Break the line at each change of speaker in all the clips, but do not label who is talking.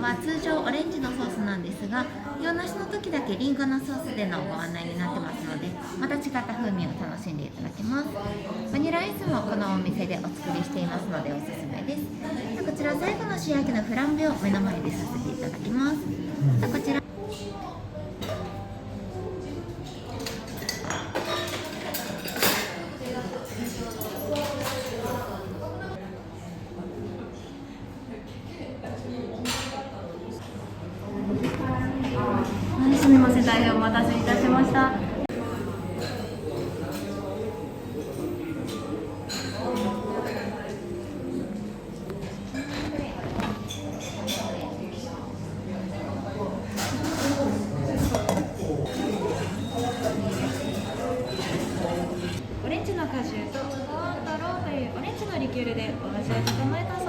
トは通常オレンジのソースなんですが洋梨の時だけリンゴのソースでのご案内になってますのでまた違った風味を楽しんでいただけます。バニラアイスもこのお店でお作りしていますのでおすすめです。でこちら最後の仕上げのフランベを目の前でさせていただきます。こちら
キュールでお味を整えた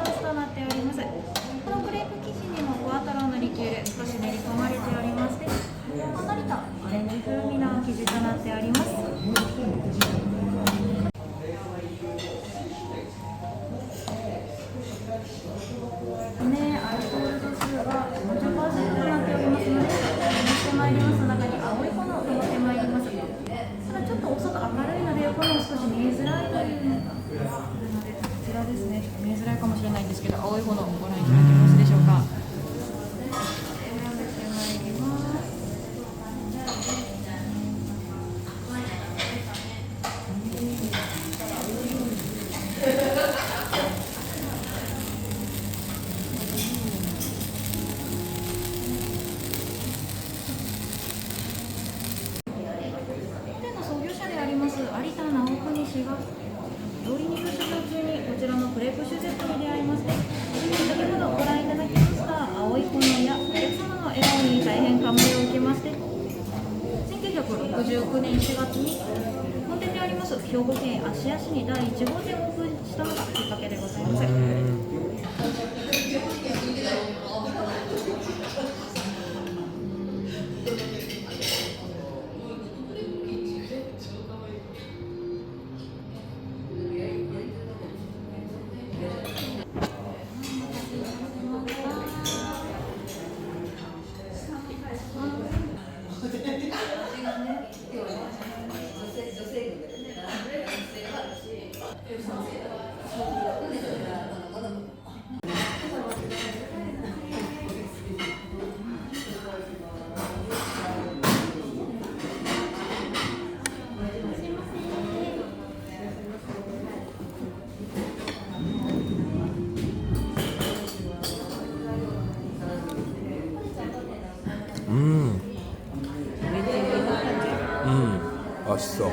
ですけど青いものをご覧いただけますでしょうか？有田直国氏が料理人ちらのクレープシュゼットに出会いまして先ほどご覧いただきました青い粉やお客様の笑顔に大変感銘を受けまして1969年4月に本店であります兵庫県芦屋市に第1号店をオープンしたのがきっかけでございます。
맛있어.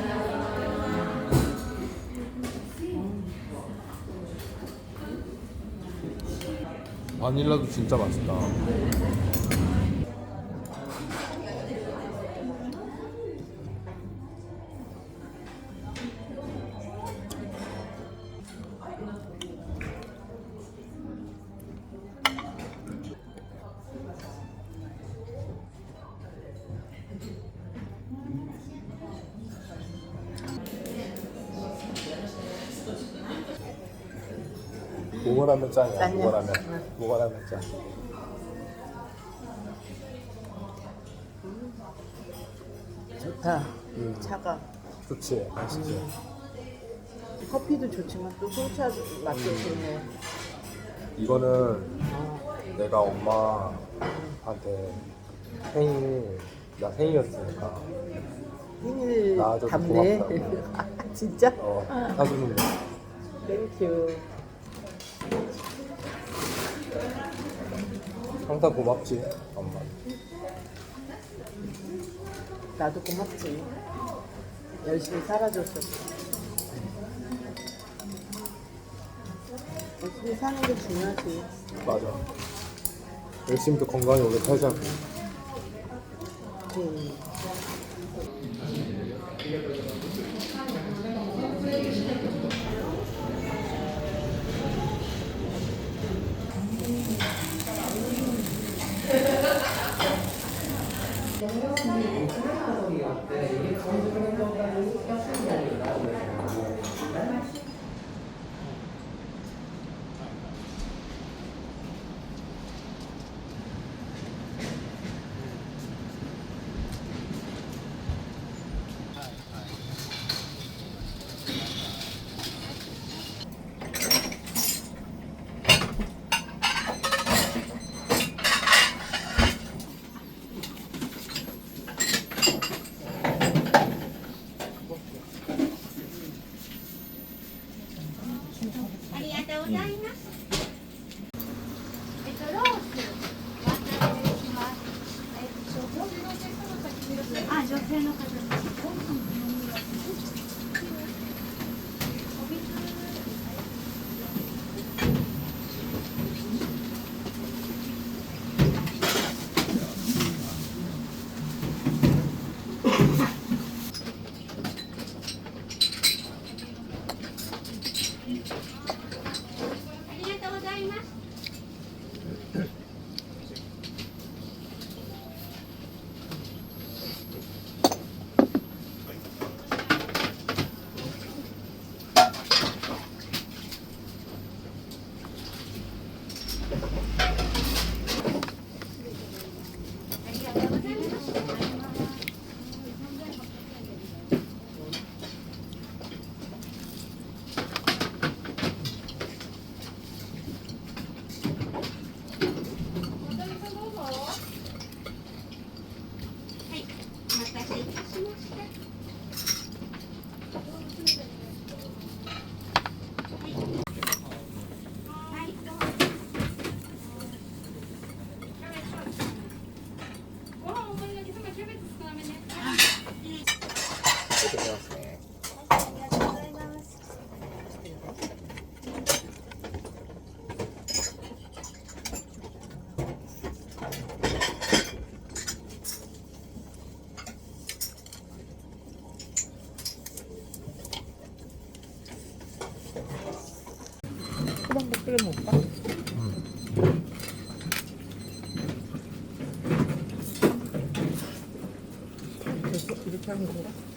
바닐라도 진짜 맛있다. 라면 짱이야.
짱이야.
무거 라면. 무거 라면 짱.
좋다.
음.
차가.
좋지. 맛있지.
커피도 좋지만 또 소차 맛도 좋네.
이거는 내가 엄마한테 생일 나 생일이었으니까
생일
나아줘서
답네.
고맙다.
아, 진짜?
어 사주는 거.
땡큐.
항상 고맙지 엄마.
나도 고맙지. 열심히 살아줬어. 열심히 사는 게 중요하지.
맞아. 열심히 또 건강히 오래 살자고.
음.
호박도 끓여 먹을까? 이렇게 하면 된다?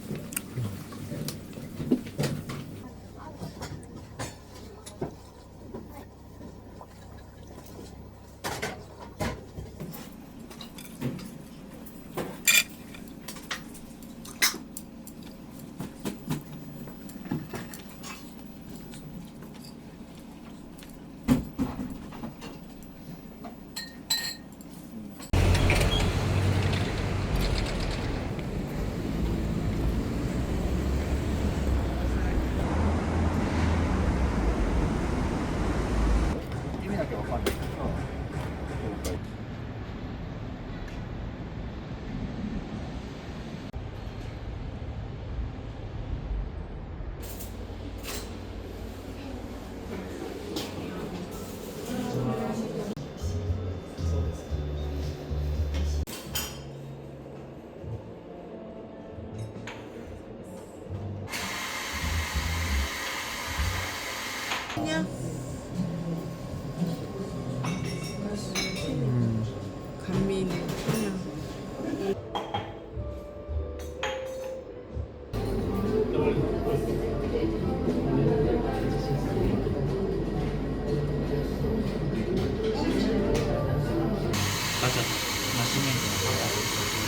맛있는 거.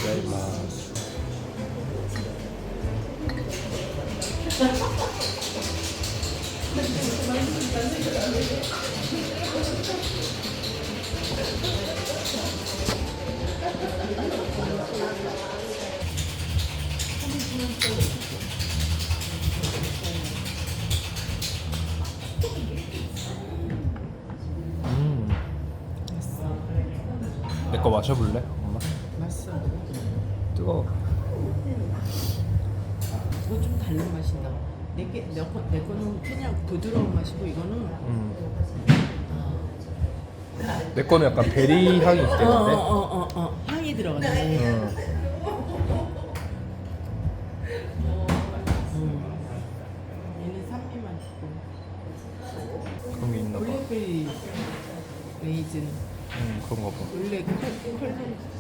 네, 맛. 거 마셔볼래, 엄마?
맛있어.
뜨거워.
이거 좀 다른 맛이 나. 내게 내, 거, 내 거는 그냥 부드러운 맛이고 이거는
음. 내 거는 약간 베리 향이 있겠는데.
어어어어 어, 어, 향이 들어가네.
음.
음. 얘는 산미 맛이고
그런 게 있나 봐.
블랙베리 레이즌
음, 그런가 봐.
원래 컬 컬.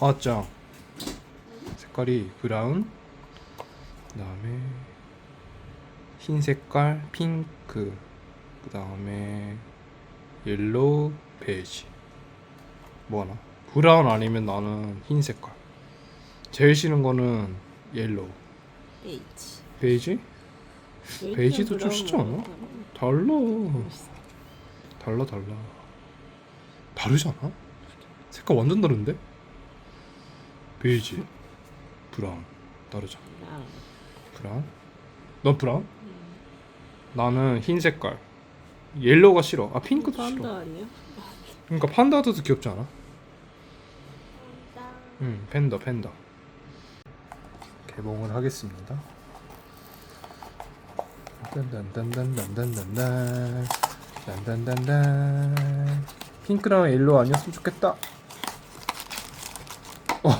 화장 색깔이 브라운? 그 다음에 흰 색깔 핑크. 그 다음에 옐로우 베이지. 뭐 하나? 브라운 아니면 나는 흰 색깔. 제일 싫은 거는 옐로우.
H.
베이지? 베이지도 좀 쉽지 않아? 달라. 달라 달라. 다르지 않아? 색깔 완전 다른데? 베이지 브라운 다르잖아 브라운? 넌 브라운? 나는 흰 색깔. 옐로우가 싫어. 아 핑크도 싫어.
아니야?
그러니까 판다도 귀엽지 않아? 응 팬더 팬더. 개봉을 하겠습니다. 딴딴딴딴딴딴딴딴. 딴딴딴딴. 핑크랑 옐로우 아니었으면 좋겠다 어.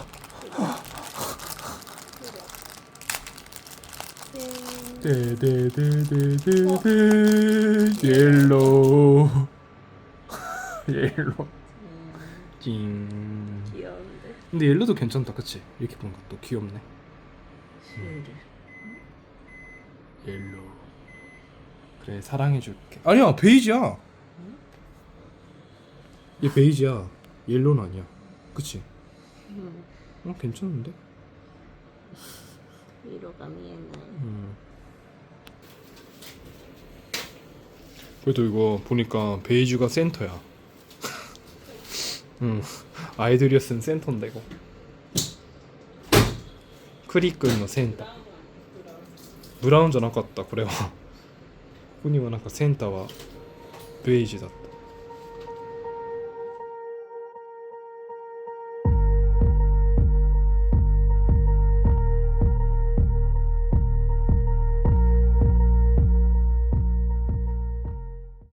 데데데데데데 옐로우 옐로우 찡
귀여운데.
근데 옐로우도 괜찮다 그치? 이렇게 보니까 또 귀엽네
신기.
옐로우 그래 사랑해줄게 아니야 베이지야 얘 베이지야 옐로우는 아니야 그치?
음,
어 괜찮은데?
위로가 미에나요.
음. 그래도 이거 보니까 베이지가 센터야 음 아이들이었으면 센터인데 이거 크리큰の 센터 브라운 じゃなかったこれはここにはなんかセンターはベージだった